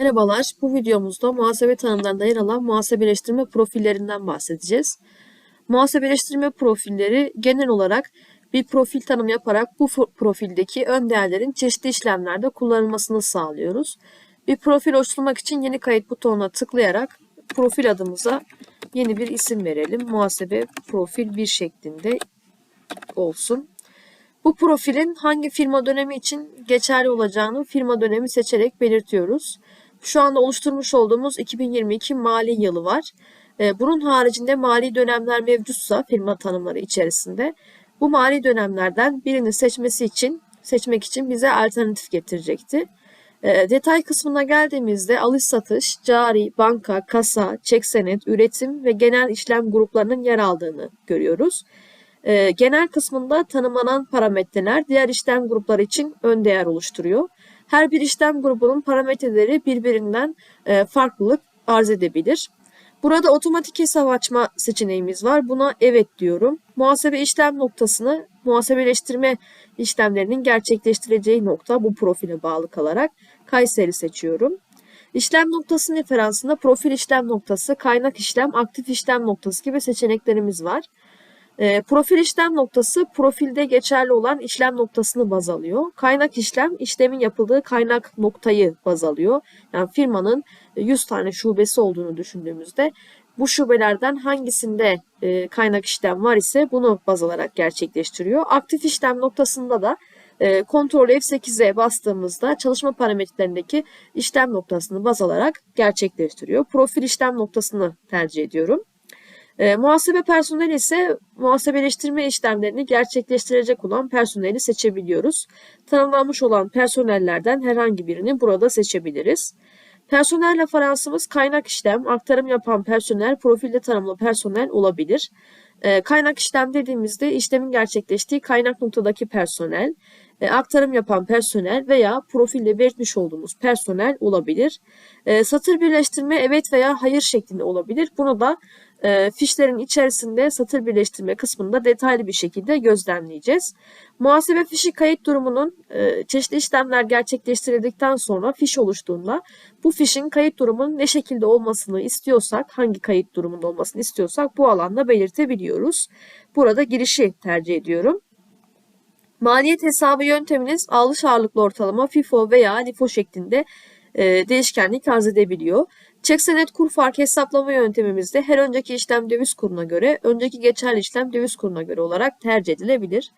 Merhabalar, bu videomuzda muhasebe tanımlarında yer alan muhasebeleştirme profillerinden bahsedeceğiz. Muhasebeleştirme profilleri genel olarak bir profil tanım yaparak bu profildeki ön değerlerin çeşitli işlemlerde kullanılmasını sağlıyoruz. Bir profil oluşturmak için yeni kayıt butonuna tıklayarak profil adımıza yeni bir isim verelim. Muhasebe profil 1 şeklinde olsun. Bu profilin hangi firma dönemi için geçerli olacağını firma dönemi seçerek belirtiyoruz. Şu anda oluşturmuş olduğumuz 2022 mali yılı var. Ee, Bunun haricinde mali dönemler mevcutsa firma tanımları içerisinde bu mali dönemlerden birini seçmesi için seçmek için bize alternatif getirecekti. Ee, Detay kısmına geldiğimizde alış satış, cari, banka, kasa, çek senet, üretim ve genel işlem gruplarının yer aldığını görüyoruz. Ee, genel kısmında tanımlanan parametreler diğer işlem grupları için ön değer oluşturuyor. Her bir işlem grubunun parametreleri birbirinden e, farklılık arz edebilir. Burada otomatik hesap açma seçeneğimiz var. Buna evet diyorum. Muhasebe işlem noktasını muhasebeleştirme işlemlerinin gerçekleştireceği nokta bu profile bağlı kalarak Kayseri seçiyorum. İşlem noktası referansında profil işlem noktası, kaynak işlem, aktif işlem noktası gibi seçeneklerimiz var. E, profil işlem noktası profilde geçerli olan işlem noktasını baz alıyor. Kaynak işlem işlemin yapıldığı kaynak noktayı baz alıyor. Yani firmanın 100 tane şubesi olduğunu düşündüğümüzde bu şubelerden hangisinde e, kaynak işlem var ise bunu baz alarak gerçekleştiriyor. Aktif işlem noktasında da e, Ctrl F8'e bastığımızda çalışma parametrelerindeki işlem noktasını baz alarak gerçekleştiriyor. Profil işlem noktasını tercih ediyorum. E, muhasebe personeli ise muhasebeleştirme işlemlerini gerçekleştirecek olan personeli seçebiliyoruz. Tanımlanmış olan personellerden herhangi birini burada seçebiliriz. Personel referansımız kaynak işlem, aktarım yapan personel, profilde tanımlı personel olabilir. E, kaynak işlem dediğimizde işlemin gerçekleştiği kaynak noktadaki personel, e, aktarım yapan personel veya profilde belirtmiş olduğumuz personel olabilir. E, satır birleştirme evet veya hayır şeklinde olabilir. Bunu da e, fişlerin içerisinde satır birleştirme kısmında detaylı bir şekilde gözlemleyeceğiz. Muhasebe fişi kayıt durumunun e, çeşitli işlemler gerçekleştirildikten sonra fiş oluştuğunda bu fişin kayıt durumunun ne şekilde olmasını istiyorsak, hangi kayıt durumunda olmasını istiyorsak bu alanda belirtebiliyoruz. Burada girişi tercih ediyorum. Maliyet hesabı yönteminiz alış ağırlıklı ortalama FIFO veya LIFO şeklinde e, değişkenlik arz edebiliyor. Çek senet kur farkı hesaplama yöntemimizde her önceki işlem döviz kuruna göre, önceki geçerli işlem döviz kuruna göre olarak tercih edilebilir.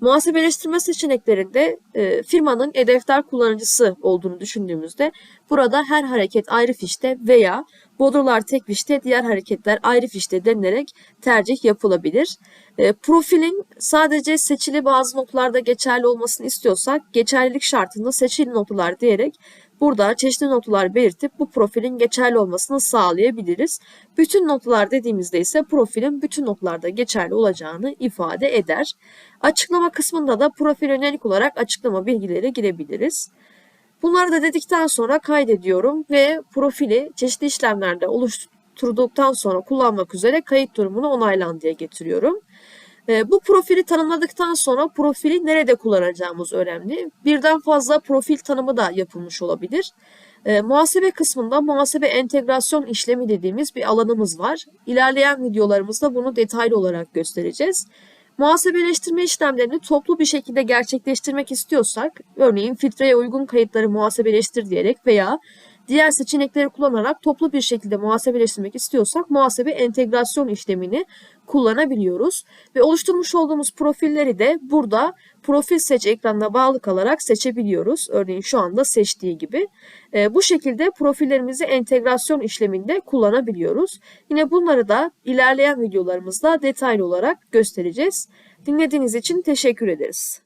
Muhasebeleştirme seçeneklerinde e, firmanın e-defter kullanıcısı olduğunu düşündüğümüzde burada her hareket ayrı fişte veya bodrolar tek fişte, diğer hareketler ayrı fişte denilerek tercih yapılabilir. E, profilin sadece seçili bazı noktalarda geçerli olmasını istiyorsak geçerlilik şartında seçili noktalar diyerek Burada çeşitli notalar belirtip bu profilin geçerli olmasını sağlayabiliriz. Bütün notalar dediğimizde ise profilin bütün noktalarda geçerli olacağını ifade eder. Açıklama kısmında da profil yönelik olarak açıklama bilgileri girebiliriz. Bunları da dedikten sonra kaydediyorum ve profili çeşitli işlemlerde oluşturduktan sonra kullanmak üzere kayıt durumunu onaylan diye getiriyorum. E, bu profili tanımladıktan sonra profili nerede kullanacağımız önemli. Birden fazla profil tanımı da yapılmış olabilir. E, muhasebe kısmında muhasebe entegrasyon işlemi dediğimiz bir alanımız var. İlerleyen videolarımızda bunu detaylı olarak göstereceğiz. Muhasebeleştirme işlemlerini toplu bir şekilde gerçekleştirmek istiyorsak, örneğin filtreye uygun kayıtları muhasebeleştir diyerek veya diğer seçenekleri kullanarak toplu bir şekilde muhasebeleştirmek istiyorsak muhasebe entegrasyon işlemini kullanabiliyoruz. Ve oluşturmuş olduğumuz profilleri de burada profil seç ekranına bağlı kalarak seçebiliyoruz. Örneğin şu anda seçtiği gibi. E, bu şekilde profillerimizi entegrasyon işleminde kullanabiliyoruz. Yine bunları da ilerleyen videolarımızda detaylı olarak göstereceğiz. Dinlediğiniz için teşekkür ederiz.